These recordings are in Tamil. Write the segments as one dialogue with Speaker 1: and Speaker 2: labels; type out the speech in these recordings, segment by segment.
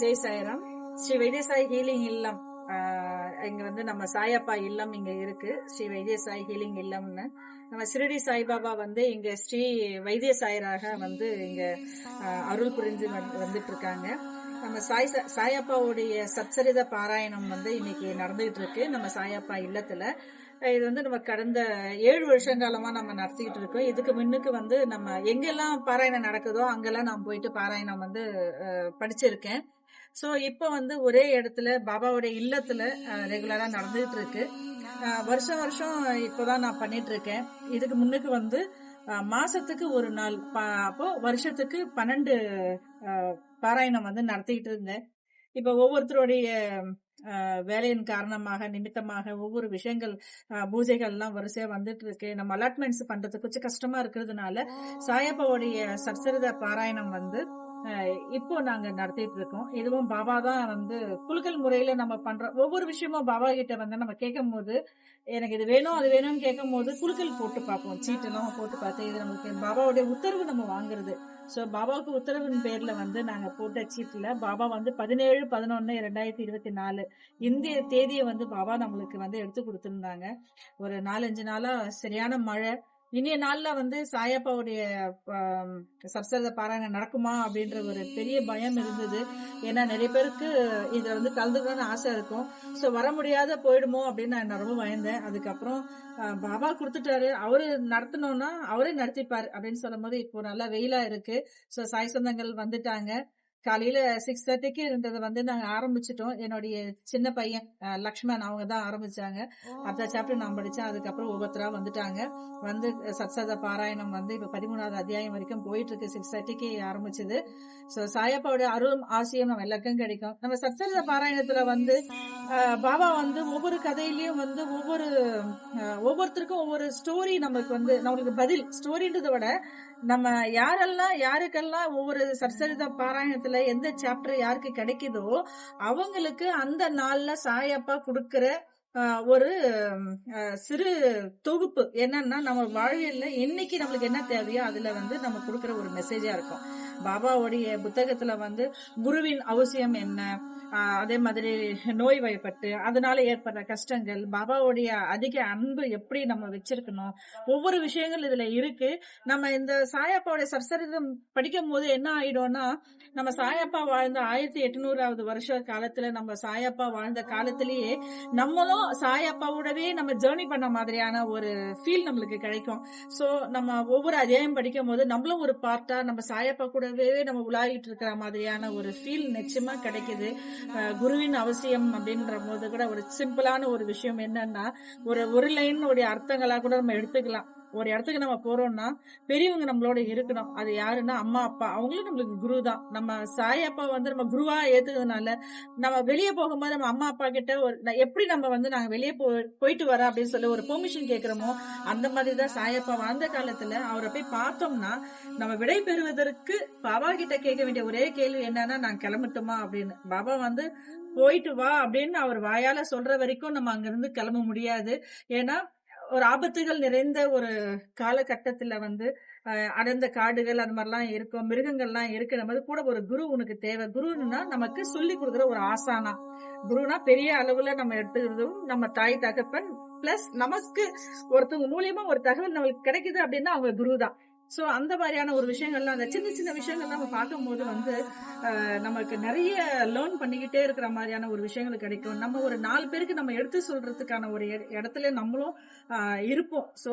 Speaker 1: ஜெய் சாய்ராம். ஸ்ரீ வைத்தியசாய் ஹீலிங் இல்லம் இங்க வந்து நம்ம சாயப்பா இல்லம் இங்க இருக்கு. ஸ்ரீ வைத்தியசாய் ஹீலிங் இல்லம்னு. நம்ம சிறுடி சாய்பாபா வந்து இங்க ஸ்ரீ வைத்திய சாயராக வந்து இங்க அருள் புரிஞ்சு வந்துட்டு இருக்காங்க நம்ம சாய் சாயப்பாவுடைய சச்சரித பாராயணம் வந்து இன்னைக்கு நடந்துகிட்டு இருக்கு நம்ம சாயப்பா இல்லத்துல. இது வந்து நம்ம கடந்த ஏழு வருஷம் காலமா நம்ம நடத்திக்கிட்டு இருக்கோம் இதுக்கு முன்னுக்கு வந்து நம்ம எங்கெல்லாம் பாராயணம் நடக்குதோ அங்கெல்லாம் நான் போயிட்டு பாராயணம் வந்து படிச்சிருக்கேன். ஸோ இப்போ வந்து ஒரே இடத்துல பாபாவுடைய இல்லத்துல ரெகுலரா நடந்துகிட்டு இருக்கு வருஷம் வருஷம் இப்போதான் நான் பண்ணிட்டு இருக்கேன் இதுக்கு முன்னுக்கு வந்து மாசத்துக்கு ஒரு நாள் ப- அப்போ வருஷத்துக்கு பன்னெண்டு பாராயணம் வந்து நடத்திக்கிட்டு இருந்தேன் இப்போ ஒவ்வொருத்தருடைய வேலையின் காரணமாக நிமித்தமாக ஒவ்வொரு விஷயங்கள் பூஜைகள்லாம் வரிசையா வந்துட்டு இருக்கு நம்ம அலாட்மெண்ட்ஸ் பண்றது கொஞ்சம் கஷ்டமா இருக்கிறதுனால சாயப்பாவுடைய சச்சரித பாராயணம் வந்து இப்போ நாங்க நடத்திட்டு இருக்கோம். இதுவும் பாபா தான் வந்து குலுக்கல் முறையில நம்ம பண்ற ஒவ்வொரு விஷயமும் பாபா கிட்ட வந்து நம்ம கேட்கும் போது எனக்கு இது வேணும் அது வேணும்னு கேட்கும் போது குலுக்கல் போட்டு பார்ப்போம். சீட்டெல்லாம் போட்டு பார்த்து இது நமக்கு பாபாவுடைய உத்தரவு நம்ம வாங்குறது. ஸோ பாபாவுக்கு உத்தரவின் பேர்ல வந்து நாங்க போட்ட சீட்ல பாபா வந்து பதினேழு பதினொன்னு ரெண்டாயிரத்தி இருபத்தி நாலு இந்திய தேதியை வந்து பாபா நம்மளுக்கு வந்து எடுத்து கொடுத்துருந்தாங்க. ஒரு நாலஞ்சு நாளா சரியான மழை இனிய நாள்ல வந்து சாயப்பாவுடைய ஆம், சப்சரத பாராயணம் நடக்குமா அப்படின்ற ஒரு பெரிய பயம் இருந்தது. ஏன்னா நிறைய பேருக்கு இதுல வந்து கலந்துக்கணும்னு ஆசை இருக்கும். ஸோ வர முடியாத போயிடுமோ அப்படின்னு நான் ரொம்ப பயந்தேன். அதுக்கப்புறம் பாபா கொடுத்துட்டாரு. அவரு நடத்தணும்னா அவரே நடத்திப்பாரு அப்படின்னு சொல்லும் போது இப்போ நல்லா வெயிலா இருக்கு. ஸோ சாய் சொந்தங்கள் வந்துட்டாங்க. காலையில சிக்ஸ் தேர்ட்டிக்கு இருந்ததை வந்து நாங்க ஆரம்பிச்சிட்டோம். என்னுடைய சின்ன பையன் லக்ஷ்மன் லக்ஷ்மண் அவங்க தான் ஆரம்பிச்சாங்க. அடுத்த சாப்டர் நான் படிச்சேன். அதுக்கப்புறம் ஒவ்வொருத்தரா வந்துட்டாங்க. வந்து சத்சத பாராயணம் வந்து இப்ப பதிமூணாவது அத்தியாயம் வரைக்கும் போயிட்டு இருக்கு சிக்ஸ் தேர்ட்டிக்கு ஆரம்பிச்சது. ஸோ சாயப்பாவுடைய அருளும் ஆசியம் நம்ம எல்லாருக்கும் கிடைக்கும். நம்ம சத்சரித பாராயணத்துல வந்து பாபா வந்து ஒவ்வொரு கதையிலயும் வந்து ஒவ்வொரு ஒவ்வொருத்தருக்கும் ஒவ்வொரு ஸ்டோரி நமக்கு வந்து நம்மளுக்கு பதில் ஸ்டோரின்றதை விட நம்ம யாரெல்லாம் யாருக்கெல்லாம் ஒவ்வொரு சர்சரித பாராயணத்துல எந்த சாப்டர் யாருக்கு கிடைக்குதோ அவங்களுக்கு அந்த நாள்ல சாயப்பா கொடுக்கிற ஒரு சிறு தொகுப்பு. என்னன்னா நம்ம வாழ்வியல்ல என்னைக்கு நம்மளுக்கு என்ன தேவையோ அதுல வந்து நம்ம கொடுக்குற ஒரு மெசேஜா இருக்கும். பாபாவுடைய புத்தகத்துல வந்து குருவின் அவசியம் என்ன? அதே மாதிரி நோய் வயப்பட்டு அதனால ஏற்படுற கஷ்டங்கள் பாபாவுடைய அதிக அன்பு எப்படி நம்ம வச்சிருக்கணும்? ஒவ்வொரு விஷயங்கள் இதுல இருக்கு. நம்ம இந்த சாயப்பாவுடைய சர்சரிதம் படிக்கும் போது என்ன ஆயிடும்னா நம்ம சாயப்பா வாழ்ந்த ஆயிரத்தி எட்நூறாவது வருஷ காலத்துல நம்ம சாயப்பா வாழ்ந்த காலத்திலேயே நம்மளும் சாயப்பாவோடவே நம்ம ஜேர்னி பண்ண மாதிரியான ஒரு ஃபீல் நம்மளுக்கு கிடைக்கும். சோ நம்ம ஒவ்வொரு அத்தியாயம் படிக்கும் போது நம்மளும் ஒரு பார்ட்டா நம்ம சாயப்பா கூடவே நம்ம உலாகிட்டு இருக்கிற மாதிரியான ஒரு ஃபீல் நிச்சயமா கிடைக்குது. குருவின் அவசியம் அப்படின்ற போது கூட ஒரு சிம்பிளான ஒரு விஷயம் என்னன்னா ஒரு ஒரு லைன் உடைய அர்த்தங்களா கூட நம்ம எடுத்துக்கலாம். ஒரு இடத்துக்கு நம்ம போறோம்னா பெரியவங்க நம்மளோட இருக்கணும். அது யாருன்னா அம்மா அப்பா. அவங்களும் நம்மளுக்கு குரு தான் நம்ம சாயப்பா வந்து நம்ம குருவா ஏத்துக்கிறதுனால நம்ம வெளியே போகும்போது நம்ம அம்மா அப்பா கிட்ட ஒரு எப்படி நம்ம வந்து நாங்க வெளியே போ போயிட்டு வரோம் அப்படின்னு சொல்லி ஒரு பெர்மிஷன் கேட்கிறோமோ அந்த மாதிரி தான் சாயப்பா வாழ்ந்த காலத்துல அவரை போய் பார்த்தோம்னா நம்ம விடை பெறுவதற்கு பாபா கிட்ட கேட்க வேண்டிய ஒரே கேள்வி என்னன்னா நான் கிளம்பட்டுமா? அப்படின்னு. பாபா வந்து போயிட்டு வா அப்படின்னு அவர் வாயால சொல்ற வரைக்கும் நம்ம அங்கிருந்து கிளம்ப முடியாது. ஏன்னா ஒரு ஆபத்துகள் நிறைந்த ஒரு காலகட்டத்தில் வந்து அடர்ந்த காடுகள் அது மாதிரிலாம் இருக்கும் மிருகங்கள்லாம் இருக்கு. நம்ம கூட ஒரு குரு உனக்கு தேவை. குருன்னா நமக்கு சொல்லி கொடுக்குற ஒரு ஆசானா. குருனா பெரிய அளவுல நம்ம எடுத்துக்கிறதும் நம்ம தாய் தகப்பன் பிளஸ் நமக்கு ஒருத்தவங்க மூலியமா ஒரு தகவல் நம்மளுக்கு கிடைக்குது அப்படின்னா அவங்க குரு தான் சோ அந்த மாதிரியான ஒரு விஷயங்கள்லாம் அந்த சின்ன சின்ன விஷயங்கள்லாம் நம்ம பார்க்கும்போது வந்து நமக்கு நிறைய லேர்ன் பண்ணிக்கிட்டே இருக்கிற மாதிரியான ஒரு விஷயங்கள் கிடைக்கும். நம்ம ஒரு நாலு பேருக்கு நம்ம எடுத்து சொல்றதுக்கான ஒரு இடத்துல நம்மளும் இருப்போம். சோ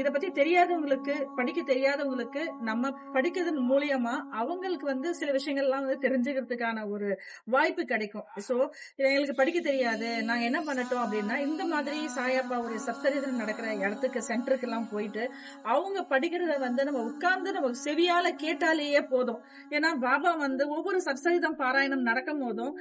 Speaker 1: இத பத்தி தெரியாதவங்களுக்கு படிக்க தெரியாதவங்களுக்கு நம்ம படிக்கிறதன் மூலியமா அவங்களுக்கு வந்து சில விஷயங்கள்லாம் வந்து தெரிஞ்சுக்கிறதுக்கான ஒரு வாய்ப்பு கிடைக்கும். சோ எங்களுக்கு படிக்க தெரியாது. நாங்க என்ன பண்ணட்டும் அப்படின்னா இந்த மாதிரி சாயாப்பாவுடைய சப்சரிதம் நடக்கிற இடத்துக்கு சென்டருக்கு எல்லாம் போயிட்டு அவங்க படிக்கிறத வந்து நம்ம உட்கார்ந்து நம்ம செவியால கேட்டாலேயே போதும். ஏன்னா பாபா வந்து ஒவ்வொரு சத்சரிதம் பாராயணம் நடக்கும் போதும்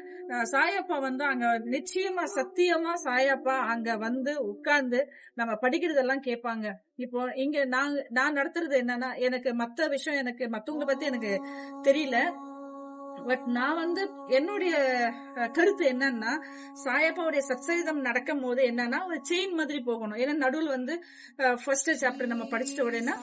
Speaker 1: சாயப்பா வந்து அங்க நிச்சயமா சத்தியமா சாயப்பா அங்க வந்து உட்கார்ந்து நம்ம படிக்கிறதெல்லாம் கேட்பாங்க. இப்போ இங்க நான் நான் நடத்துறது என்னன்னா எனக்கு மத்த விஷயம் எனக்கு மத்தவங்கள பத்தி எனக்கு தெரியல. பட் நான் வந்து என்னுடைய கருத்து என்னன்னா சாயப்பாவுடைய சத்சரிதம் நடக்கும் போது என்னன்னா ஒரு செயின் மாதிரி போகணும். ஏன்னா நடுவில் வந்து ஃபர்ஸ்ட் சாப்டர் நம்ம படிச்சுட்ட உடனே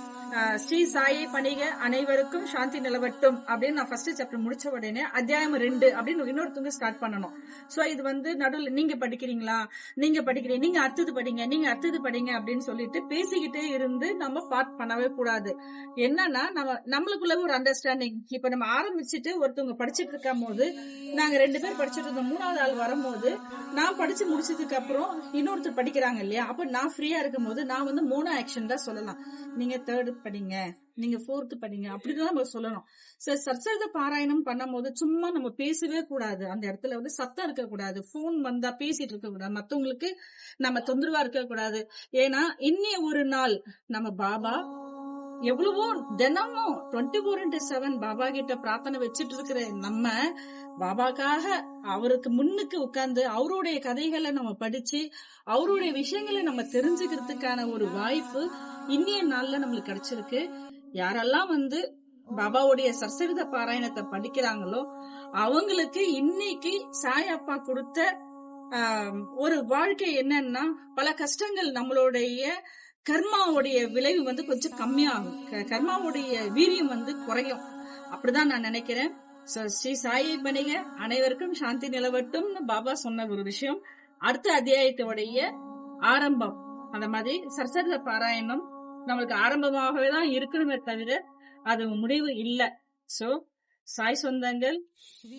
Speaker 1: ஸ்ரீ சாயை பணிக அனைவருக்கும் சாந்தி நிலவட்டும் அப்படின்னு நான் ஃபர்ஸ்ட் சாப்டர் முடிச்ச உடனே அத்தியாயம் ரெண்டு அப்படின்னு இன்னொருத்தவங்க ஸ்டார்ட் பண்ணணும். ஸோ இது வந்து நடுவில் நீங்க படிக்கிறீங்களா? நீங்க படிக்கிறீங்க நீங்க அடுத்தது படிங்க நீங்க அடுத்தது படிங்க அப்படின்னு சொல்லிட்டு பேசிக்கிட்டே இருந்து நம்ம பார்ட் பண்ணவே கூடாது. என்னன்னா நம்ம நம்மளுக்குள்ள ஒரு அண்டர்ஸ்டாண்டிங் இப்ப நம்ம ஆரம்பிச்சுட்டு ஒருத்தவங்க படிச்சுட்டு இருக்கும் போது நாங்க ரெண்டு பேர் படிச்சிட்டு இருந்தோம் மூணாவது ஆள் வரும்போது நான் படிச்சு முடிச்சதுக்கு அப்புறம் இன்னொருத்தர் படிக்கிறாங்க இல்லையா? அப்ப நான் ஃப்ரீயா இருக்கும் போது நான் வந்து மூணு ஆக்ஷன் தான் சொல்லலாம். நீங்க தேர்டு படிங்க நீங்க ஃபோர்த்து படிங்க அப்படின்னு நம்ம சொல்லணும். சார் சர்ச்சரித பாராயணம் பண்ணும்போது சும்மா நம்ம பேசவே கூடாது. அந்த இடத்துல வந்து சத்தம் இருக்க கூடாது போன் வந்தா பேசிட்டு இருக்க கூடாது மத்தவங்களுக்கு நம்ம தொந்தரவா இருக்க கூடாது ஏன்னா இன்னி ஒரு நாள் நம்ம பாபா எவ்வளவோ தினமும் twenty four into seven Baba கிட்ட பிரார்த்தனை வச்சுட்டு இருக்கிற நம்ம பாபாக்காக அவருக்கு முன்னுக்கு உட்கார்ந்து அவருடைய கதைகளை நம்ம படிச்சு அவருடைய விஷயங்களை நம்ம தெரிஞ்சுக்கிறதுக்கான ஒரு வாய்ப்பு இன்னிய நாள்ல நம்மளுக்கு கிடைச்சிருக்கு. யாரெல்லாம் வந்து பாபாவுடைய சர்சரித பாராயணத்தை படிக்கிறாங்களோ அவங்களுக்கு இன்னைக்கு சாய் அப்பா கொடுத்த ஒரு வாழ்க்கை என்னன்னா பல கஷ்டங்கள் நம்மளுடைய கர்மாவுடைய விளைவு வந்து கொஞ்சம் கம்மியாகும். க- கர்மாவுடைய வீரியம் வந்து குறையும். அப்படிதான் நான் நினைக்கிறேன். ஸ்ரீ சாயி பணிக அனைவருக்கும் சாந்தி நிலவட்டும்னு பாபா சொன்ன ஒரு விஷயம். அடுத்த அத்தியாயத்தோடைய ஆரம்பம். அந்த மாதிரி சரசரித பாராயணம் நம்மளுக்கு ஆரம்பமாகவே தான் இருக்கணுமே தவிர அது முடிவு இல்ல. சோ சாய் சொந்தங்கள்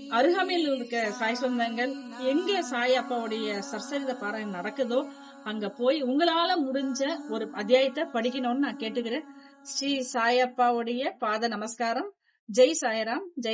Speaker 1: அருகாமையில் இருக்க சாய் சொந்தங்கள் எங்க சாய் அப்பாவுடைய சரசரித பாராயணம் நடக்குதோ அங்க போய் உங்களால முடிஞ்ச ஒரு அத்தியாயத்தை படிக்கணும்னு நான் கேட்டுக்கிறேன். ஸ்ரீ சாயப்பாவுடைய பாத நமஸ்காரம். ஜெய் சாயராம். ஜெய்